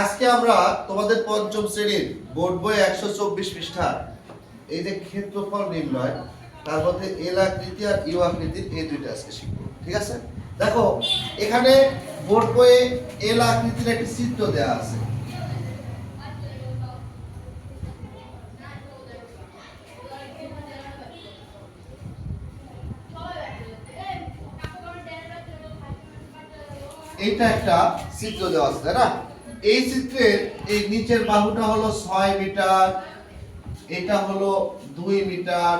আজকে আমরা তোমাদের পঞ্চম শ্রেণির বোর্ড একশো চব্বিশ পৃষ্ঠা। এই যে নির্ণয়, তার মধ্যে আর এই দুইটা আজকে শিখব, ঠিক আছে? দেখো, এখানে বোর্ড বইয়ে এল আকৃতির একটি চিত্র দেওয়া আছে। এইটা একটা চিত্র দেওয়া আছে না? এই চিত্রের এই নিচের বাহুটা হলো ছয় মিটার, এটা হলো দুই মিটার,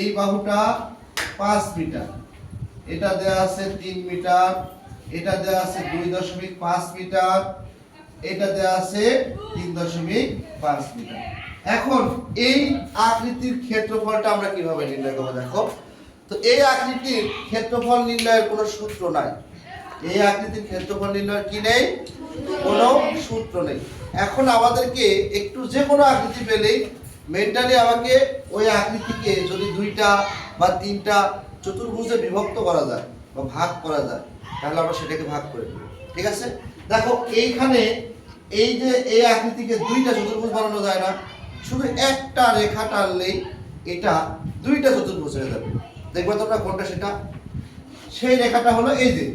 এই বাহুটা পাঁচ মিটার। এটা দেওয়া আছে তিন মিটার, এটা দেওয়া আছে দুই দশমিক পাঁচ মিটার, এটা দেওয়া আছে তিন দশমিক পাঁচ মিটার। এখন এই আকৃতির ক্ষেত্রফলটা আমরা কীভাবে নির্ণয় করব দেখো? তো এই আকৃতির ক্ষেত্রফল নির্ণয়ের কোনো সূত্র নাই। এই আকৃতির ক্ষেত্রফল নির্ণয়ের কি নেই? কোনো সূত্র নেই। এখন আমাদেরকে একটু যে কোনো আকৃতি পেলেই মেন্টালি আমাকে ওই আকৃতিকে যদি দুইটা বা তিনটা চতুর্ভুজে বিভক্ত করা যায় বা ভাগ করা যায়, তাহলে আমরা সেটাকে ভাগ করে দেব ঠিক আছে? দেখো, এইখানে এই যে এই আকৃতিকে দুইটা চতুর্ভুজ বানানো যায় না, শুধু একটা রেখা টানলেই এটা দুইটা চতুর্ভুজ হয়ে যাবে। দেখবে তোমরা কোনটা সেটা? সেই রেখাটা হলো এই যে।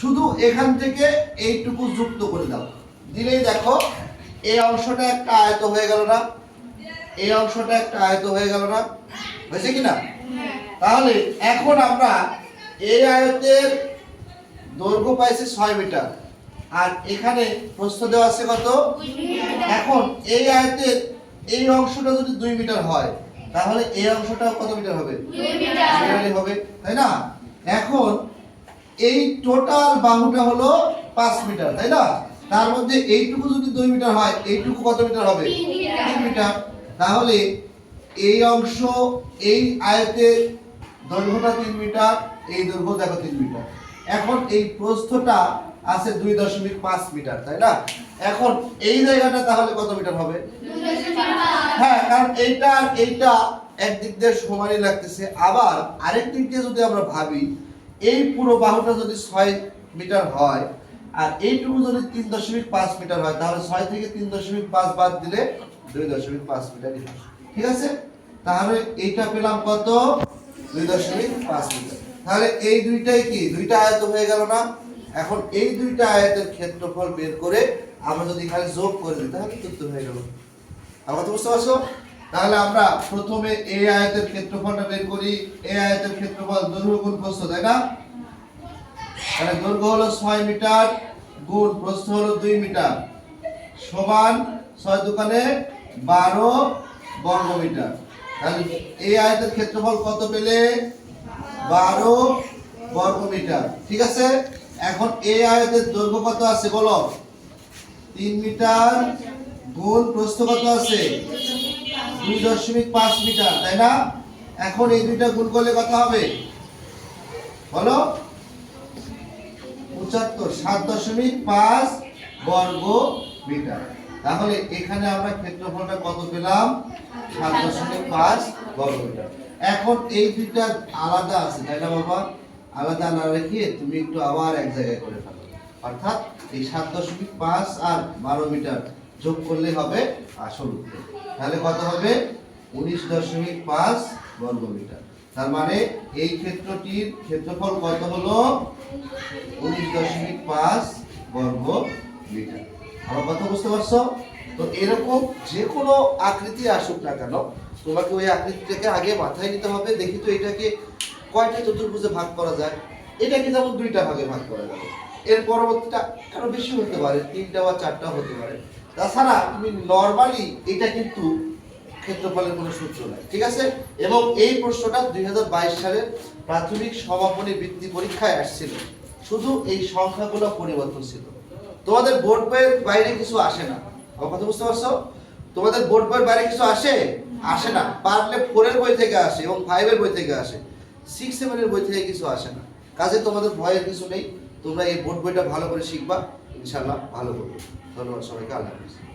শুধু এখান থেকে এইটুকু যুক্ত করে দাও। দিলেই দেখো এই অংশটা একটা আয়ত হয়ে গেল না? এই অংশটা একটা আয়ত হয়ে গেল না? হয়েছে কি না? তাহলে এখন আমরা এই আয়তের দৈর্ঘ্য পাইছি ছয় মিটার। আর এখানে প্রস্থ দেওয়া আছে কত? এখন এই আয়তের এই অংশটা যদি দুই মিটার হয় তাহলে এই অংশটা কত মিটার হবে? হবে তাই না? এখন এই টোটাল বাহুটা হলো পাঁচ মিটার তাই না? তার মধ্যে এইটুকু যদি দুই মিটার হয় এইটুকু কত মিটার হবে? তিন মিটার। তাহলে এই অংশ এই আয়তের দৈর্ঘ্যটা তিন মিটার এই দৈর্ঘ্য দেখো তিন মিটার এখন এই প্রস্থটা আছে দুই দশমিক পাঁচ মিটার তাই না? এখন এই জায়গাটা তাহলে কত মিটার হবে? হ্যাঁ কারণ এইটা আর এইটা একদিক দিয়ে সমানই লাগতেছে। আবার আরেক দিক দিয়ে যদি আমরা ভাবি এই পুরো বাহুটা যদি ছয় মিটার হয়, আর এইটুকু যদি তিন দশমিক পাঁচ মিটার হয়, তাহলে ছয় থেকে তিন দশমিক পাঁচ বাদ দিলে দুই দশমিক পাঁচ মিটার ঠিক আছে? তাহলে এইটা পেলাম কত? দুই দশমিক পাঁচ মিটার। তাহলে এই দুইটাই কি? দুইটা আয়ত হয়ে গেল না? এখন এই দুইটা আয়তের ক্ষেত্রফল বের করে আমরা যদি এখানে যোগ করে দিই, তাহলে তথ্য হয়ে গেল? আমার তো বুঝতে পারছ? তাহলে আমরা প্রথমে এ আয়তের ক্ষেত্রফলটা বের করি। এ আয়তের ক্ষেত্রফল দৈর্ঘ্য গুণ প্রস্থ, তাই না? তাহলে দৈর্ঘ্য হলো ছয় মিটার, গুণ প্রস্থ হলো দুই মিটার। সমান ছয় দোকানে বারো বর্গ মিটার তাহলে এই আয়তের ক্ষেত্রফল কত পেলে? বারো বর্গ মিটার ঠিক আছে? এখন এই আয়তের দৈর্ঘ্য কত আছে বলো? তিন মিটার, গুণ প্রস্থ কত আছে? দুই দশমিক পাঁচ মিটার, তাই না? এখন এই দুইটা গুণ করলে কত হবে? বলো? পঁচাত্তর, সাত দশমিক পাঁচ বর্গ মিটার। তাহলে এখানে আমরা ক্ষেত্রফলটা কত পেলাম? সাত দশমিক পাঁচ বর্গ মিটার। এখন এই দুইটা আলাদা আছে, তাই না বাবা? আলাদা না রেখে তুমি একটু আবার এক জায়গায় করে ফেলো। অর্থাৎ এই সাত দশমিক পাঁচ আর বারো মিটার যোগ করলে হবে আসল উত্তর। তাহলে কত হবে? উনিশ দশমিক পাঁচ বর্গ মিটার তার মানে এই ক্ষেত্রটির ক্ষেত্রফল কত হলো? উনিশ দশমিক পাঁচ বর্গ মিটার আমার কথা বুঝতে পারছ? তো এরকম যে কোনো আকৃতি আসুক না কেন, তোমাকে ওই আকৃতিটাকে আগে মাথায় নিতে হবে, দেখি তো এটাকে কয়টা চতুর্ভুজে ভাগ করা যায়। এটাকে যেমন দুইটা ভাগে ভাগ করা যাবে। এর পরবর্তীটা আরও বেশি হতে পারে, তিনটা বা চারটা হতে পারে। তাছাড়া তুমি নর্মালি এটা কিন্তু ক্ষেত্রফলের কোনো সূত্র নাই, ঠিক আছে? এবং এই প্রশ্নটা দুই হাজার বাইশ সালের প্রাথমিক সমাপনী বৃত্তি পরীক্ষায় আসছিল। শুধু এই সংখ্যাগুলো পরিবর্তন ছিল। তোমাদের বোর্ড বইয়ের বাইরে কিছু আসে না। আমার কথা বুঝতে পারছ? তোমাদের বোর্ড বইয়ের বাইরে কিছু আসে? আসে না। পারলে ফোরের বই থেকে আসে এবং ফাইভের বই থেকে আসে। সিক্স, সেভেনের বই থেকে কিছু আসে না। কাজে তোমাদের ভয়ের কিছু নেই। তোমরা এই বোর্ড বইটা ভালো করে শিখবা। ইনশাল্লাহ ভালো করবে। ধন্যবাদ সবাইকে আল্লাহ হাফিজ